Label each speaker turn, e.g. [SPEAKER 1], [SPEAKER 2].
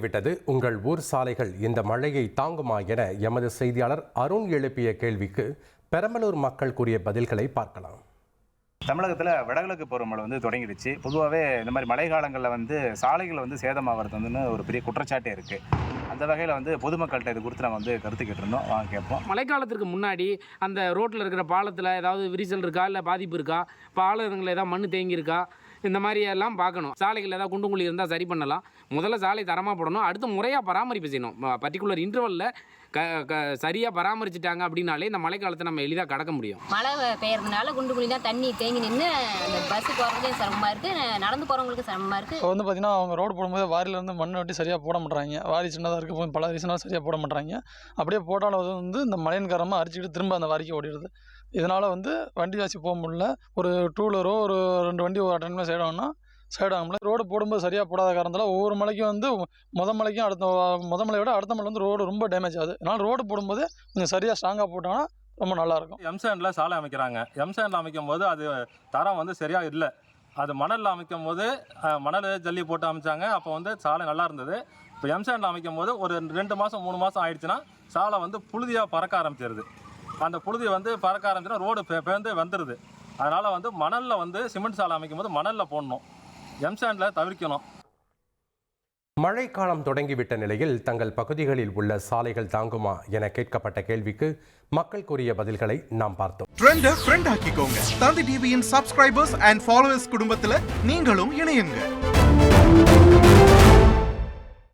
[SPEAKER 1] விட்டது. உங்கள் ஊர் சாலைகள் இந்த மழையை தாங்குமா என எமது செய்தியாளர் அருண் எழுப்பிய கேள்விக்கு பெரம்பலூர் மக்கள் கூறிய பதில்களை பார்க்கலாம்.
[SPEAKER 2] தமிழகத்தில் வடகிழக்கு பருவமழை வந்து தொடங்கிடுச்சு. பொதுவாகவே இந்த மாதிரி மழை காலங்களில் வந்து சாலைகள் வந்து சேதமாகிறது வந்து ஒரு பெரிய குற்றச்சாட்டே இருக்குது அந்த வகையில் வந்து பொதுமக்கள்கிட்ட இது குறித்து நம்ம வந்து கருத்து கேட்டிருந்தோம். வாங்க கேட்போம்.
[SPEAKER 3] மழைக்காலத்திற்கு முன்னாடி அந்த ரோட்டில் இருக்கிற பாலத்தில் ஏதாவது விரிசல் இருக்கா? இல்லை பாதிப்பு இருக்கா? பாலங்களில் ஏதாவது மண் தேங்கி இருக்கா இந்த மாதிரி எல்லாம் பார்க்கணும். சாலைகள் ஏதாவது குண்டு குழி இருந்தால் சரி பண்ணலாம். முதல்ல சாலை தரமாக போடணும். அடுத்து முறையாக பராமரிப்பு செய்யணும். பர்டிகுலர் இன்டர்வலில் க க சரியாக பராமரிச்சிட்டாங்க அப்படின்னாலே இந்த மழைக்காலத்தை நம்ம எளிதாக கடக்க முடியும்.
[SPEAKER 4] மழை பெய்யறதுனால குண்டு குழி தான் தண்ணி தேங்கி நின்று அந்த பஸ்ஸு போகிறதுக்கு சிரமமாக இருக்குது நடந்து போகிறவங்களுக்கு சிரமமாக இருக்குது
[SPEAKER 5] இப்போ வந்து பார்த்தீங்கன்னா அவங்க ரோடு போடும்போது வாரியில இருந்து மண் வெட்டி சரியாக போட மாட்றாங்க. வாரி சின்னதாக இருக்க பல ரீசனாக சரியாக போட மாட்றாங்க. அப்படியே போட்டாலும் அது வந்து இந்த மழையின் காரணமாக அரிச்சிக்கிட்டு திரும்ப அந்த வாரிக்கு ஓடிடுது. இதனால் வந்து வண்டி வாசி போக முடியல. ஒரு டூ வீலரோ ஒரு ரெண்டு வண்டி ஒரு சைடு ஆகும்னா சைடு ஆகும்ல ரோடு போடும்போது சரியாக போடாத காரணத்தில் ஒவ்வொரு மலைக்கும் வந்து முத மலைக்கும் அடுத்த முத மலையை விட அடுத்த மலை வந்து ரோடு ரொம்ப டேமேஜ் ஆகுது. அதனால் ரோடு போடும்போது கொஞ்சம் சரியாக ஸ்ட்ராங்காக போட்டாங்கன்னா ரொம்ப நல்லாயிருக்கும்.
[SPEAKER 6] எம்சேண்டில் சாலை அமைக்கிறாங்க. எம்சேண்டில் அமைக்கும் போது அது தரம் வந்து சரியாக இல்லை. அது மணலில் அமைக்கும் போது மணல் ஜல்லி போட்டு அமைச்சாங்க. அப்போ வந்து சாலை நல்லா இருந்தது. இப்போ எம்சேண்டில் அமைக்கும் போது ஒரு ரெண்டு மாதம் மூணு மாதம் ஆயிடுச்சுன்னா சாலை வந்து புழுதியாக பறக்க ஆரம்பிச்சிருது. அந்த புழுதி வந்து பறக்க ஆரம்பிச்சுன்னா ரோடு பே பேர்ந்து வந்துடுது அதனால் வந்து மணலில் வந்து சிமெண்ட் சாலை அமைக்கும் போது மணலில் போடணும். எம்சாண்டில் தவிர்க்கணும்.
[SPEAKER 1] மழைக்காலம் தொடங்கிவிட்ட நிலையில் தங்கள் பகுதிகளில் உள்ள சாலைகள் தாங்குமா என கேட்கப்பட்ட கேள்விக்கு மக்கள் கூறிய பதில்களை நாம் பார்த்தோம்.
[SPEAKER 7] ட்ரெண்ட ஃப்ரெண்ட் ஆக்கிக்கோங்க. தந்தி டிவியின் சப்ஸ்கிரைபர்ஸ் அண்ட் ஃபாலோவர்ஸ் குடும்பத்துல நீங்களும் இணையுங்க.